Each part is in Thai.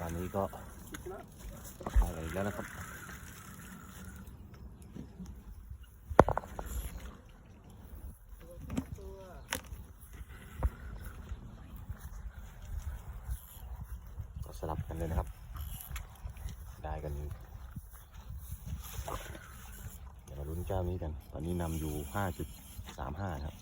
ร้านนี้ก็ขายอีกแล้วนะครับ ก็สลับกันเลยนะครับ ได้กันเดี๋ยวมาลุ้นเจ้านี้กัน ตอนนี้นำอยู่ 5.35 ครับ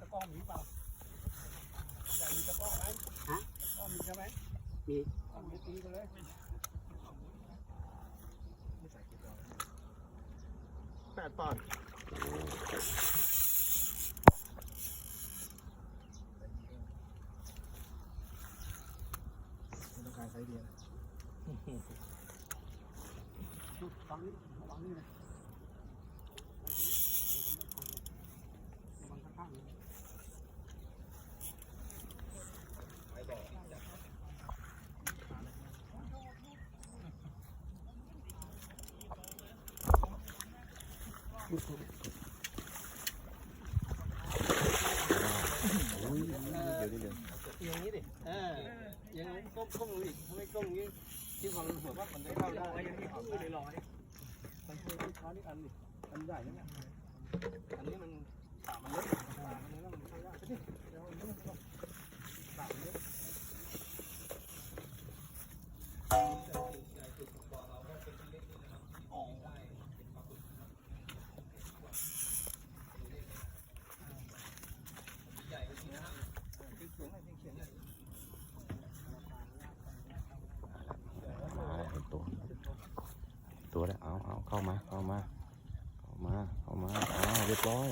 ตะกร้อมีเปล่าอยากมีตะกร้อไหม ฮะตะกร้อมีใช่ไหมมีเอาไปตีกันเลยแปดปอนด์ต้องการไซส์เดียวฟังนี่ฟังนี่นะฟังข้างๆนี่ อย่างนี้ดิฮะยังก้มก้มอีกไม่ก้มอย่างนี้ที่ความหัวว่ามันได้เข้าได้ยังมีข้อมือเลยลอยมันคือที่ช้อนนี่อันนี่อันใหญ่นั่นแหละอันนี้มันสามมันเล็กปากมันเล็กมันเข้าได้ดิเดี๋ยวอันนี้มันต้องปากมันเล็กเขียนหน่อยเขียนหน่อย มาแล้วเห็นตัว ตัวแล้วเอาเอาเข้ามาเข้ามาเข้ามาเข้ามาอ้าเรียบร้อย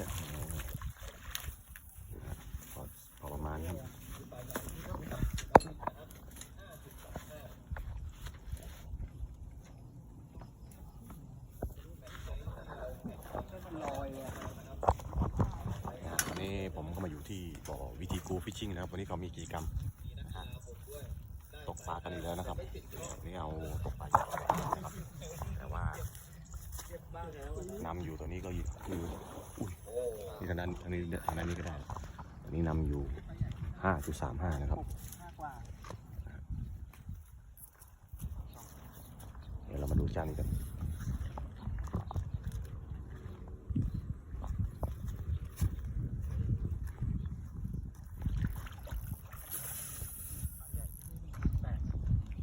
พอพอประมาณนี้ครับนลอยอะวันนี้ผมก็มาอยู่ที่บ่อวิธีกูฟิชชิ่งนะครับ วันนี้เขามีกิจกรรม ปลากันอีกแล้วนะครับนี่เอาตกปลายักนะครับแต่ว่านำอยู่ตัวนี้ก็อยู่คืออุ้ยนี่ขนาดอันนี้ทาดนนี้ก็ได้อันนี้นำอยู่ห้าจุดสามห้านะครับเดี๋ยวเรามาดูจานนี้กัน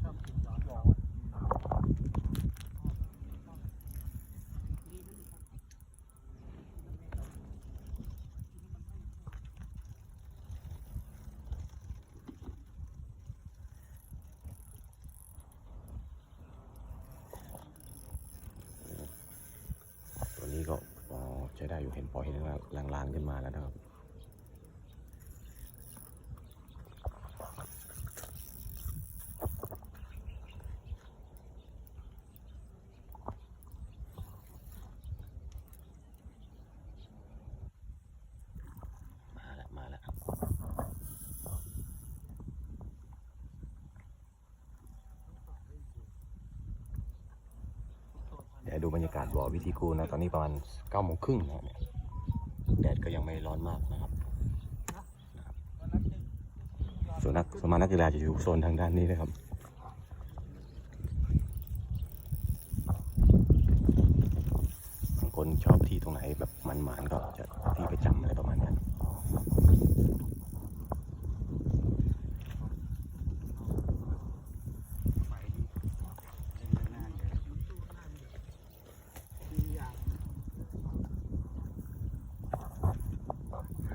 ชอบกินหลอดหลอด ตัวนี้ก็พอใช้ได้อยู่ เห็นพอเห็นลางๆขึ้นมาแล้วนะครับ มาแล้ว มาแล้ว เดูบรรยากาศบ่อวิธีกูนะ ตอนนี้ประมาณเก้าโมงครึ่งนะแดดก็ยังไม่ร้อนมากนะครับส่วนนักสมานักกีฬาจะอยู่โซนทางด้านนี้นะครับบางคนชอบที่ตรงไหนแบบหมันๆก็จะที่ประจำอะไรประมาณนี้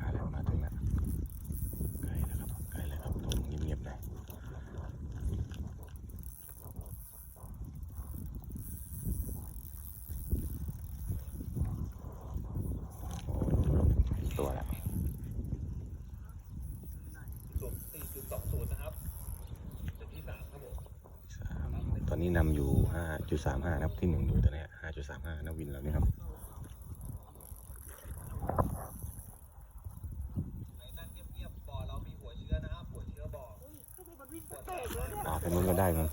าแล้วมาถึงแล้วใกล้แล้วครับใกล้แล้วครับตรงเงียบๆเลยโอ้ตัวแล้ว จุด4.20 นะครับ จุดที่ 3 ครับผม สามต อนนี้นำอยู่ 5.35 นะครับ ที่หนึ่งอยู่ตอนนี้5.35นักวินแล้วนี่ครับไหนนั่งเงียบๆบ่อเรามีหัวเชื้อนะครับหัวเชื้อบ่ออ่าไปนู้นก็ได้กัน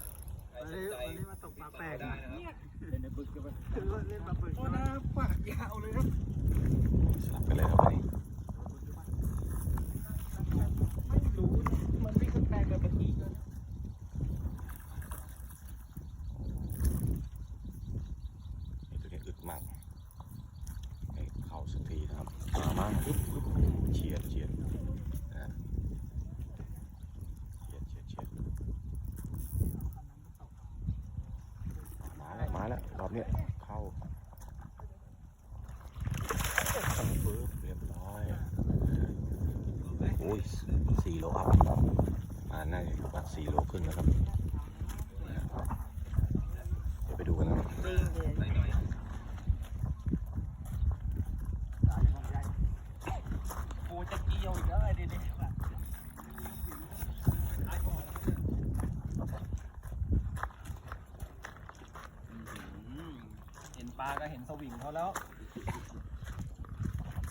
วันนี้วันนี้มาตกปลาแปลกได้นะครับเล่นในบึกกันไปเล่นปลาบึกโอ้นะปากยาวเลยครับ สลับกันเลยครับวันนี้ ไม่รู้ มันไม่แปลกแบบเมื่อกี้เลย นี่ตัวนี้อึดมากให้เข้าสักทีนะครับมามาปึ๊บปึ๊บเฉียดเฉียดนะเฉียดเฉียดเฉียดมาแล้วมาแล้วรอบ เนี่ย เข้าปึ๊บเรียบร้อย โอ้ยสี่โลอัพมาน่าจะประมาณสี่โลขึ้นนะครับ เดี๋ยวไปดูกันนะครับ โอ้จะเกี่ยวอีกแล้วไอ้เด็ก เห็นปลาก็เห็นสวิงเขาแล้ว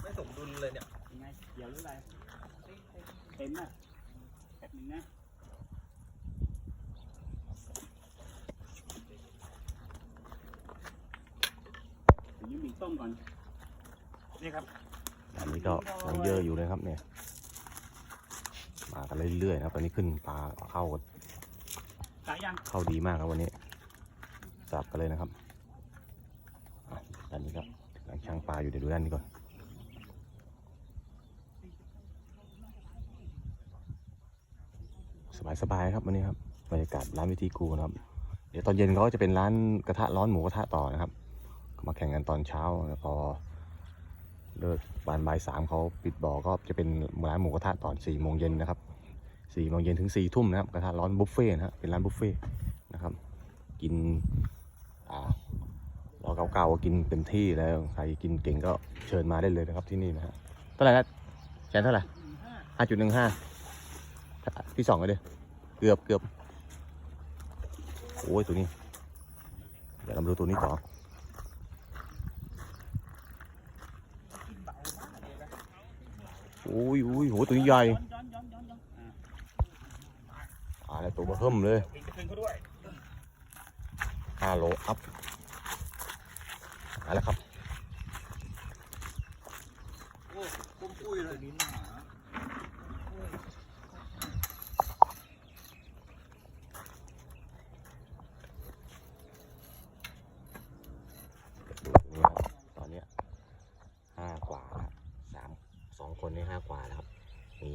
ไม่สมดุลเลยเนี่ยยังไงเกี่ยวหรืออะไรเต็มอะแบบนึงนะอันนี้มีต้มก่อน นี่ครับ อันนี้ก็ยังเยอะอยู่เลยครับเนี่ย มากันเรื่อยๆนะครับตอนนี้ขึ้นปลาเข้าสายยังเข้าดีมากครับวันนี้ จับกันเลยนะครับอะ ด้านนี้ครับกำลังช่างปลาอยู่เดี๋ยวดูด้านนี้ก่อนสบายๆครับวันนี้ครับบรรยากาศร้านวิธีกูนะครับ เดี๋ยวตอนเย็นเขาก็จะเป็นร้านกระทะร้อนหมูกระทะต่อนะครับ มาแข่งกันตอนเช้าแล้วพอเลิกบานบ่ายสามเขาปิดบ่อก็จะเป็นร้านหมูกระทะตอนสี่โมงเย็นนะครับสี่โมงเย็นถึงสี่ทุ่มนะครับกระทะร้อนบุฟเฟ่นะฮะเป็นร้านบุฟเฟ่นะครับกินอ่า รอเก่าๆก็กินเต็มที่แล้วใครกินเก่งก็เชิญมาได้เลยนะครับที่นี่นะฮะเท่าไหร่นะแชนเท่าไหร่ห้าจุดหนึ่งห้าที่สองเลยเกือบเกือบโอ้ยตัวนี้ เดี๋ยวเรามาดูตัวนี้ต่อโอ้ยโอ้ยโหตัวนี้ใหญ่ย้อนย้อนย้อนย้อนย้อนอ่าอะไรตัวเบอร์เริ่มเลยมีกระเทิงเขาด้วยห้าโลอัพมา แล้วครับโอ้ปุ้มปุ้ยเลยมิ้นหมาดูตรงนี้ครับตอนนี้ห้ากว่าสามสองคนนี่ห้ากว่าแล้วครับ มี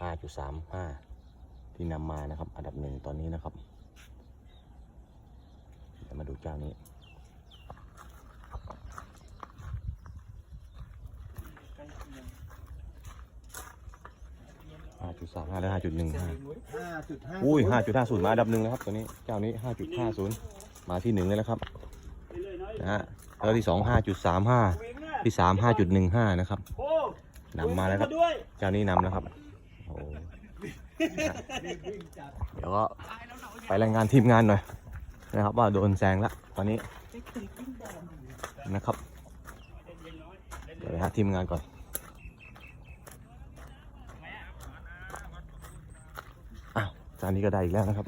ห้าจุดสามห้าที่นำมานะครับ อันดับหนึ่งตอนนี้นะครับเดี๋ยวมาดูเจ้านี้ ใกล้เคียง ห้าจุด สามห้าและห้าจุดหนึ่งห้าห้าจุดห้าอุ้ยห้าจุดห้าศูนย์มาอันดับหนึ่งแล้วครับตัวนี้เจ้านี้ห้าจุดห้าศูนย์มาที่หนึ่งเลยแล้วครับเรื่อยๆน้อยนะฮะแล้วที่สองห้าจุดสามห้าเวงน่ะที่สามห้าจุดหนึ่งห้านะครับโอ้นำมาแล้วครับด้วยเจ้านี้นำแล้วครับโอ้เดี๋ยวก็ไปรายงานทีมงานหน่อยนะครับ ว่าโดนแซงแล้วตอนนี้นะครับเดี๋ยวไปหาทีมงานก่อนอ้าวเจานนี้ก็ได้อีกแล้วนะครับ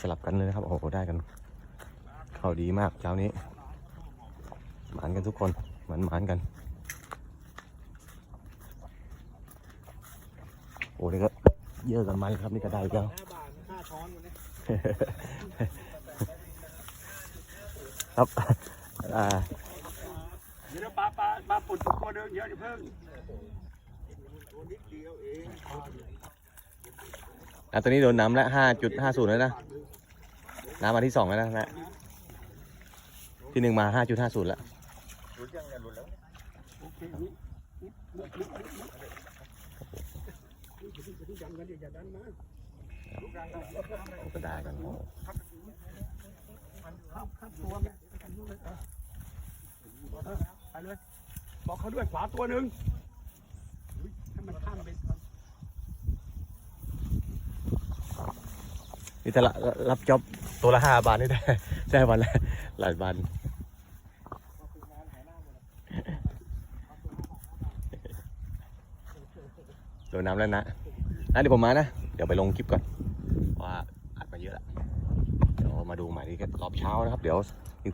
สลับกันเลยนะครับโอ้โหได้กัน เข้าดีมากเจ้านี้ หมานกันทุกคนหมานหมานกันโอ้นี่ก็เยอะกันมาเลยครับนี่ก็ได้อีกแล้วห้าครับอ่าเดี๋ยวปลาปลาปลาปุ่นตัวเดิมเยอะอย่าเพิ่งตัวนิดเดียวเอง อะตัวนี้โดนน้ำแล้วห้าจุดห้าศูนย์แล้วนะ น้ำมาที่สองแล้วนะนะ ที่หนึ่งมาห้าจุดห้าศูนย์แล้วโอเคอันนี้นิดดนิดนิดนิดยังกันอย่าดันมาก็ได้กันโอ้ครับครับตัวเนี่ยไปเลย บอกเขาด้วยขวาตัวหนึ่งให้มันข้ามไป นี่ถ้าละรับจ็อบตัวละห้าบาทนี่ได้ได้วันละหลายวันโดนน้ำแล้วนะนะเดี๋ยวผมมานะ เดี๋ยวไปลงคลิปก่อน ว่าอัดมาเยอะเยอะละเดี๋ยวมาดูใหม่นี่แค่รอบเช้านะครับ เดี๋ยว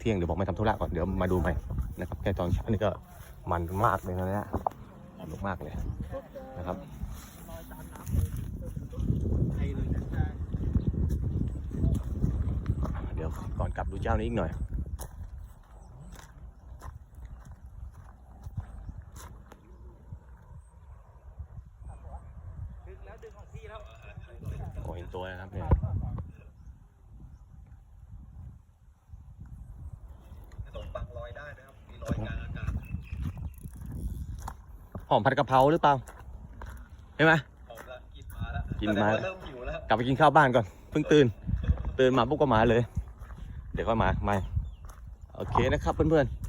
เที่ยงๆเดี๋ยวบอกไม่ทำธุระก่อน เดี๋ยวมาดูใหม่นะครับ แค่ตอนเช้านี่ก็มันมากเลยนะเนี่ยสนุกมากเลยนะครับ ไอ้เลยนะใช่ เดี๋ยวก่อนกลับดู เจ้านี้อีกหน่อยดึงแล้วดึงของพี่แล้วโอ้เห็นตัวนะครับเนี่ยขนมปังลอยได้นะครับมีลอยกลางอากาศหอมผัดกะเพราหรือเปล่าเห็นไหมหอมละกินมาแล้วกินมาแสดงว่เริ่มหิวแล้วกลับไปกินข้าวบ้านก่อนเพิ่งตื่นตื่นมาปุ๊บก็มาเลย เดี๋ยวก็มาไม่โอเคนะครับเพื่อนๆ